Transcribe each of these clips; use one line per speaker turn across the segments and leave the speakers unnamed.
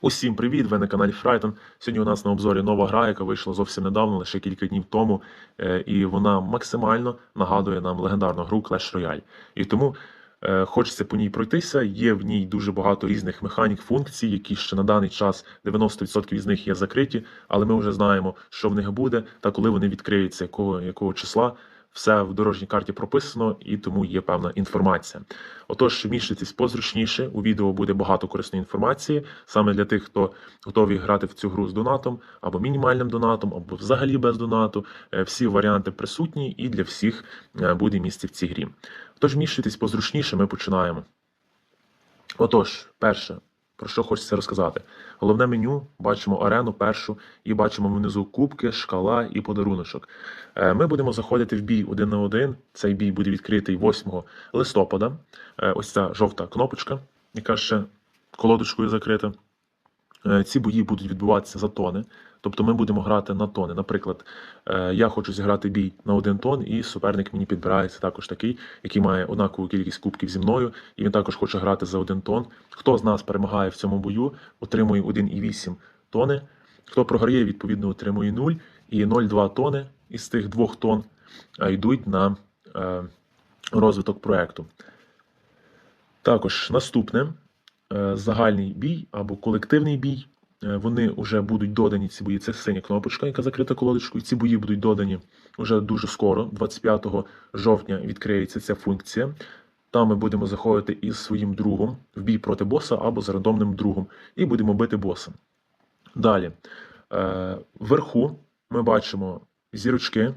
Усім привіт! Ви на каналі Фрайтон. Сьогодні у нас на обзорі нова гра, яка вийшла зовсім недавно, лише кілька днів тому, е, і вона максимально нагадує нам легендарну гру Clash Royale. І тому е, хочеться по ній пройтися. Є в ній дуже багато різних механік, функцій, які ще на даний час 90% з них є закриті, але ми вже знаємо, що в них буде та коли вони відкриються, якого, якого числа. Все в дорожній карті прописано і тому є певна інформація. Отож, вміщуйтесь позручніше. У відео буде багато корисної інформації саме для тих, хто готові грати в цю гру з донатом або мінімальним донатом, або взагалі без донату. Е, Всі варіанти присутні, і для всіх е, буде місце в цій грі. Тож вміщуйтесь позручніше, ми починаємо. Отож, перше, про що хочеться розказати. Головне меню, бачимо арену першу, і бачимо внизу кубки, шкала і подаруночок. Е, Ми будемо заходити в бій один на один. Цей бій буде відкритий 8 листопада. Е, Ось ця жовта кнопочка, яка ще колодочкою закрита. Е, Ці бої будуть відбуватися за тони. Тобто ми будемо грати на тони. Наприклад, е, я хочу зіграти бій на один тон, і суперник мені підбирається також такий, який має однакову кількість кубків зі мною, і він також хоче грати за один тон. Хто з нас перемагає в цьому бою, отримує 1,8 тони. Хто програє, відповідно, отримує 0 і 0,2 тони із тих двох тонн е, йдуть на е, розвиток проекту. Також наступне загальний бій або колективний бій. Е, Вони вже будуть додані ці бої. Це синя кнопочка, яка закрита колодочкою. Ці бої будуть додані вже дуже скоро. 25 жовтня відкриється ця функція. Там ми будемо заходити із своїм другом в бій проти боса або з рандомним другом, і будемо бити боса. Далі. Е, Вверху ми бачимо зірочки,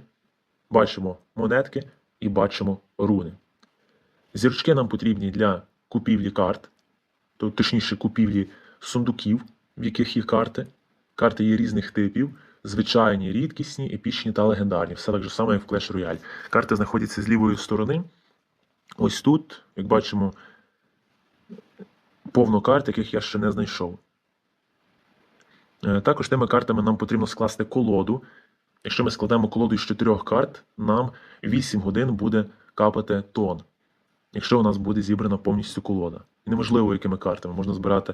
бачимо монетки і бачимо руни. Зірочки нам потрібні для купівлі карт, то, точніше, купівлі сундуків, в яких є карти. Карти є різних типів: звичайні, рідкісні, епічні та легендарні. Все так же саме, як в Clash Royale. Карти знаходяться з лівої сторони. Ось тут, як бачимо, повно карт, яких я ще не знайшов. Е, Також тими картами нам потрібно скласти колоду. Якщо ми складемо колоду із чотирьох карт, нам 8 годин буде капати тон. Якщо у нас буде зібрана повністю колода. І неважливо, якими картами. Можна збирати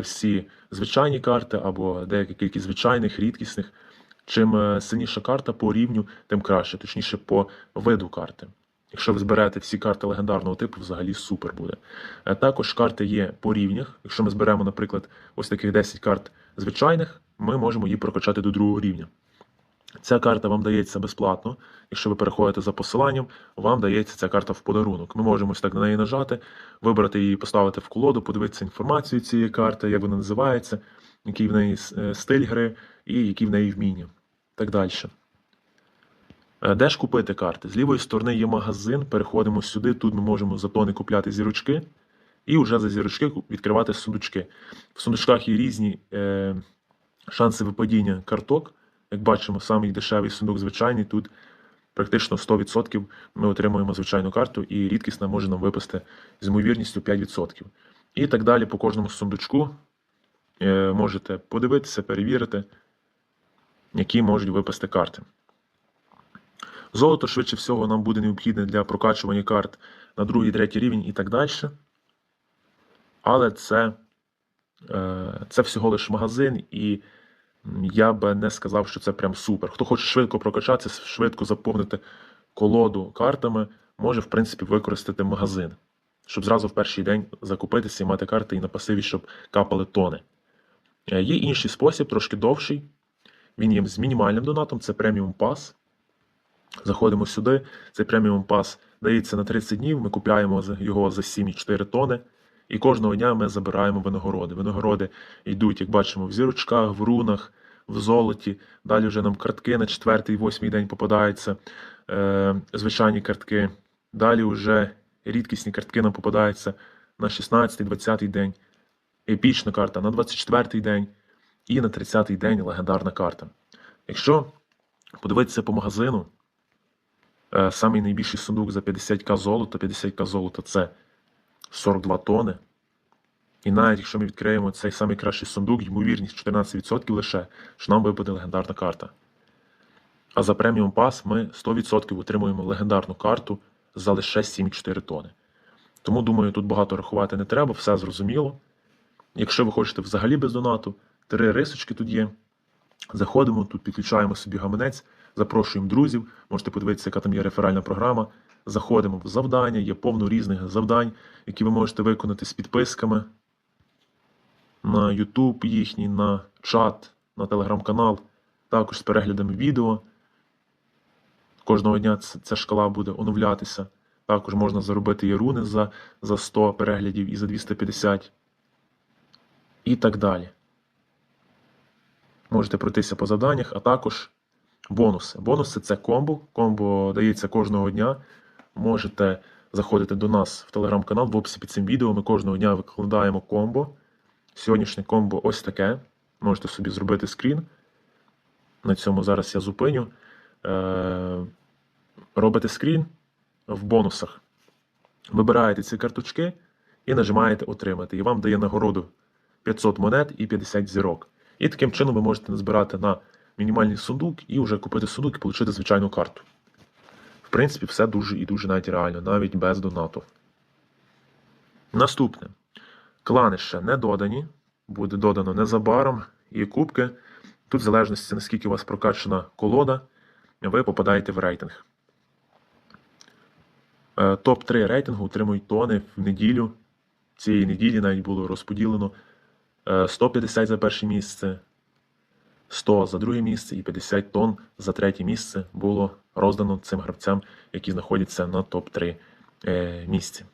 всі звичайні карти або деяка кількість звичайних, рідкісних. Чим е, сильніша карта по рівню, тим краще, точніше по виду карти. Якщо ви зберете всі карти легендарного типу, взагалі супер буде. Е, Також карти є по рівнях. Якщо ми зберемо, наприклад, ось таких 10 карт звичайних, ми можемо її прокачати до другого рівня. Ця карта вам дається безплатно. Якщо ви переходите за посиланням, вам дається ця карта в подарунок. Ми можемо ось так на неї нажати, вибрати її, поставити в колоду, подивитися інформацію цієї карти, як вона називається, який в неї е, стиль гри і які в неї вміння. Так далі. Е, Де ж купити карти? З лівої сторони є магазин, переходимо сюди, тут ми можемо за тони купляти зірочки, і вже за зірочки відкривати сундучки. В сундучках є різні е, шанси випадіння карток. Як бачимо, самий дешевий сундук звичайний. Тут практично 100% ми отримуємо звичайну карту, і рідкісна може нам випасти з ймовірністю 5%. І так далі по кожному сундучку е, можете подивитися, перевірити, які можуть випасти карти. Золото, швидше всього, нам буде необхідне для прокачування карт на другий, третій рівень і так далі. Але це, е, це всього лиш магазин, і я би не сказав, що це прям супер. Хто хоче швидко прокачатися, швидко заповнити колоду картами, може, в принципі, використати магазин, щоб зразу в перший день закупитися і мати карти і на пасиві, щоб капали тони. Е, Є інший спосіб, трошки довший. Він є з мінімальним донатом, це преміум пас. Заходимо сюди. Цей преміум пас дається на 30 днів. Ми купляємо його за 7,4 тони. І кожного дня ми забираємо винагороди. Винагороди йдуть, як бачимо, в зірочках, в рунах, в золоті. Далі вже нам картки на 4 восьмий день попадаються. Е, звичайні картки. Далі вже рідкісні картки нам попадаються на 16-й, 20-й день. Епічна карта на 24-й день. І на 30-й день легендарна карта. Якщо подивитися по магазину, Е, найбільший сундук за 50к золота. 50к золота це 42 тони. І навіть якщо ми відкриємо цей самий кращий сундук, ймовірність 14% лише, що нам випаде легендарна карта. А за преміум пас ми 100% отримуємо легендарну карту за лише 7,4 тони. Тому, думаю, тут багато рахувати не треба, все зрозуміло. Якщо ви хочете взагалі без донату, три рисочки тут є. Заходимо, тут підключаємо собі гаманець, запрошуємо друзів, можете подивитися, яка там є реферальна програма. Заходимо в завдання, є повно різних завдань, які ви можете виконати з підписками на YouTube їхній, на чат, на телеграм-канал, також з переглядами відео. Кожного дня ця шкала буде оновлятися. Також можна заробити і руни за, за 100 переглядів і за 250. І так далі. Можете пройтися по завданнях, а також бонуси. Бонуси це комбо. Комбо дається кожного дня. Можете заходити до нас в телеграм-канал в описі під цим відео. Ми кожного дня викладаємо комбо. Сьогоднішнє комбо ось таке. Можете собі зробити скрін. На цьому зараз я зупиню. Е, робите скрін в бонусах. Вибираєте ці карточки і нажимаєте Отримати. І вам дає нагороду 500 монет і 50 зірок. І таким чином ви можете назбирати на мінімальний сундук і вже купити сундук і отримати звичайну карту. В принципі, все дуже і дуже навіть реально, навіть без донату. Наступне. Клани ще не додані, буде додано незабаром. І кубки. Тут, в залежності, наскільки у вас прокачана колода, ви попадаєте в рейтинг. Е, Топ-3 рейтингу отримують тони в неділю. Цієї неділі навіть було розподілено е, 150 за перше місце, 100 за друге місце і 50 тонн за третє місце було роздано цим гравцям, які знаходяться на топ-3 е, місці.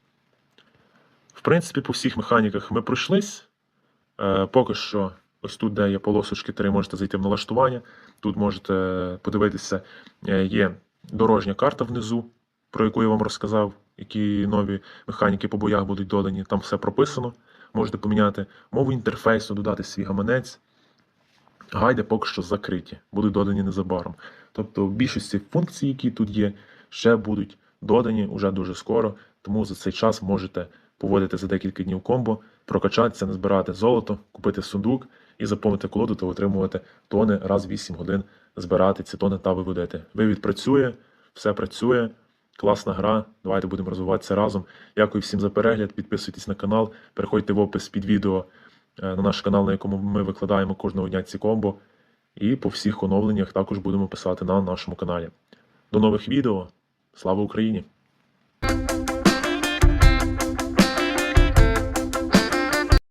В принципі, по всіх механіках ми пройшлись. Е, Поки що, ось тут, де є полосочки 3, можете зайти в налаштування. Тут можете подивитися, е, є дорожня карта внизу, про яку я вам розказав, які нові механіки по боях будуть додані. Там все прописано. Можете поміняти мову інтерфейсу, додати свій гаманець. Гайди поки що закриті, будуть додані незабаром. Тобто, більшості функцій, які тут є, ще будуть додані уже дуже скоро. Тому за цей час можете поводити за декілька днів комбо, прокачатися, назбирати золото, купити сундук і заповнити колоду та отримувати тони раз в 8 годин збирати ці тони та виводити. Вивід працює, все працює. Класна гра. Давайте будемо розвиватися разом. Дякую всім за перегляд. Підписуйтесь на канал, переходьте в опис під відео на наш канал, на якому ми викладаємо кожного дня ці комбо. І по всіх оновленнях також будемо писати на нашому каналі. До нових відео. Слава Україні!